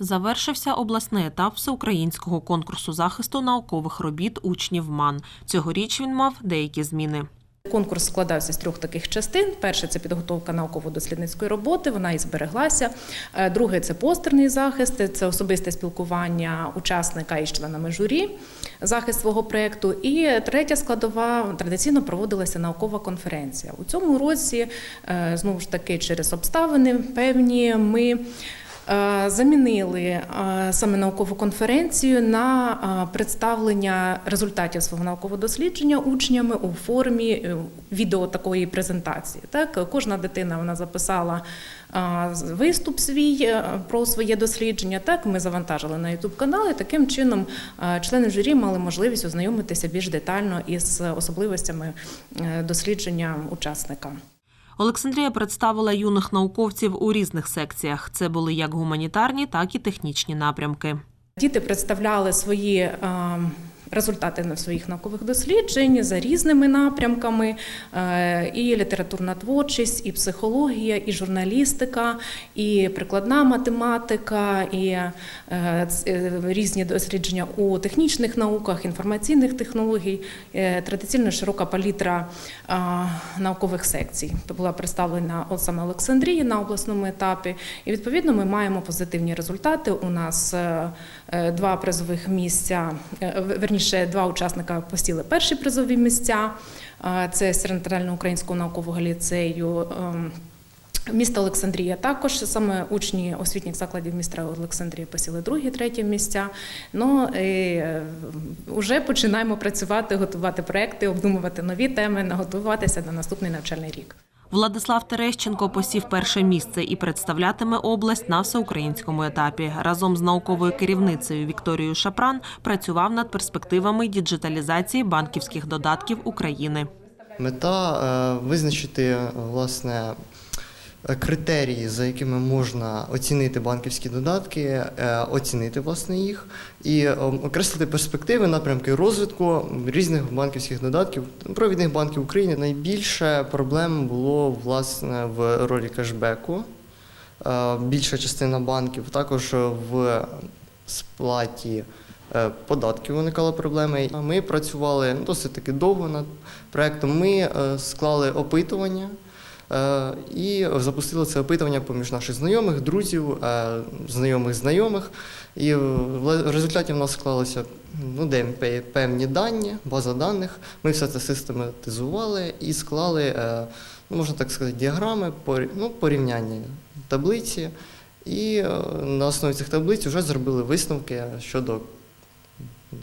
Завершився обласний етап всеукраїнського конкурсу захисту наукових робіт учнів МАН. Цьогоріч він мав деякі зміни. Конкурс складався з трьох таких частин. Перше це підготовка науково-дослідницької роботи, вона і збереглася. Е, Друге це постерний захист, це особисте спілкування учасника із членами журі, захист свого проєкту. І третя складова традиційно проводилася наукова конференція. У цьому році е, знову ж таки через обставини певні ми. Е, Замінили е, саме наукову конференцію на е, представлення результатів свого наукового дослідження учнями у формі відео такої презентації. Так, кожна дитина вона записала виступ свій про своє дослідження. Так, ми завантажили на YouTube канал, і таким чином члени журі мали можливість ознайомитися більш детально із особливостями дослідження учасника. Олександрія представила юних науковців у різних секціях. Це були як гуманітарні, так і технічні напрямки. Діти представляли свої е, результати своїх наукових досліджень за різними напрямками: Е, і літературна творчість, і психологія, і журналістика, і прикладна математика, і е, е, різні дослідження у технічних науках, інформаційних технологій, традиційно широка палітра наукових секцій. Була представлена от саме Олександрія на обласному етапі. І відповідно ми маємо позитивні результати. У нас два призових місця, е, в- два учасника посіли перші призові місця. Це з Центрально-українського наукового ліцею. ем, Місто Олександрія також саме учні освітніх закладів міста Олександрія посіли другі, треті місця. Ну і вже починаємо працювати, готувати проекти, обдумувати нові теми, готуватися на наступний навчальний рік. Владислав Терещенко посів перше місце і представлятиме область на всеукраїнському етапі. Разом з науковою керівницею Вікторією Шапран працював над перспективами діджиталізації банківських додатків України. Мета е, визначити власне критерії, за якими можна оцінити банківські додатки, е, оцінити власне їх і е, окреслити перспективи, напрямки розвитку різних банківських додатків провідних банків України. Найбільше проблем було власне в ролі кешбеку. Е, Більша частина банків також в сплаті е, податків виникала проблема. І Ми працювали досить таки довго над проектом. Ми е, склали опитування е, і запустили це опитування поміж наших знайомих, друзів, е, знайомих знайомих. І в результаті в нас склалися ну, певні дані, база даних. Ми все це систематизували і склали, е, ну, можна так сказати, діаграми, ну, порівняння таблиці. І е, на основі цих таблиць вже зробили висновки щодо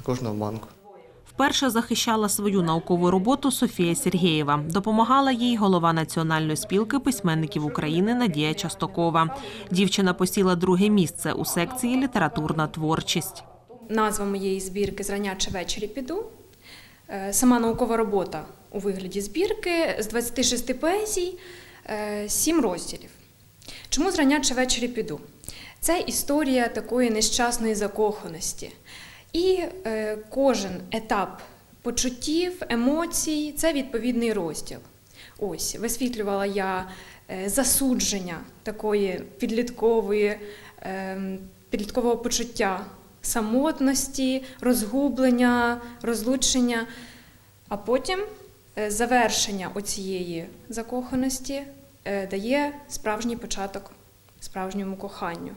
кожного банку. Вперше захищала свою наукову роботу Софія Сергєєва. Допомагала їй голова Національної спілки письменників України Надія Частокова. Дівчина посіла друге місце у секції Літературна творчість. Назва моєї збірки Зрання чи ввечері піду. Е, Сама наукова робота у вигляді збірки з 26 поезій, 7 розділів. Чому зрання чи ввечері піду? Це історія такої нещасної закоханості. І е, кожен етап почуттів, емоцій це відповідний розділ. Ось, висвітлювала я е, засудження такої підліткової, ем, підліткового почуття самотності, розгублення, розлучення, а потім е, завершення оцієї закоханості дає справжній початок справжньому коханню.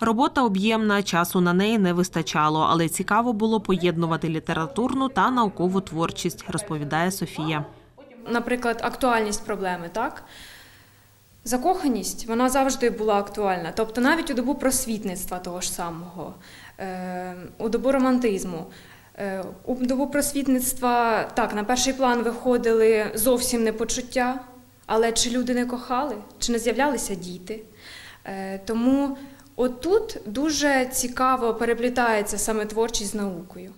Робота об'ємна, часу на неї не вистачало, але цікаво було поєднувати літературну та наукову творчість, розповідає Софія. Наприклад, актуальність проблеми, так? Закоханість вона завжди була актуальна. Тобто навіть у добу просвітництва того ж самого, е, у добу романтизму. Е, у добу просвітництва так, на перший план виходили зовсім не почуття, але чи люди не кохали, чи не з'являлися діти. Е, тому отут дуже цікаво переплітається саме творчість з наукою.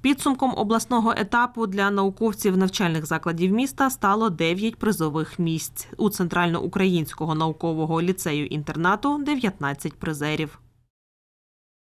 Підсумком обласного етапу для науковців навчальних закладів міста стало 9 призових місць. У Центральноукраїнського наукового ліцею інтернату 19 призерів.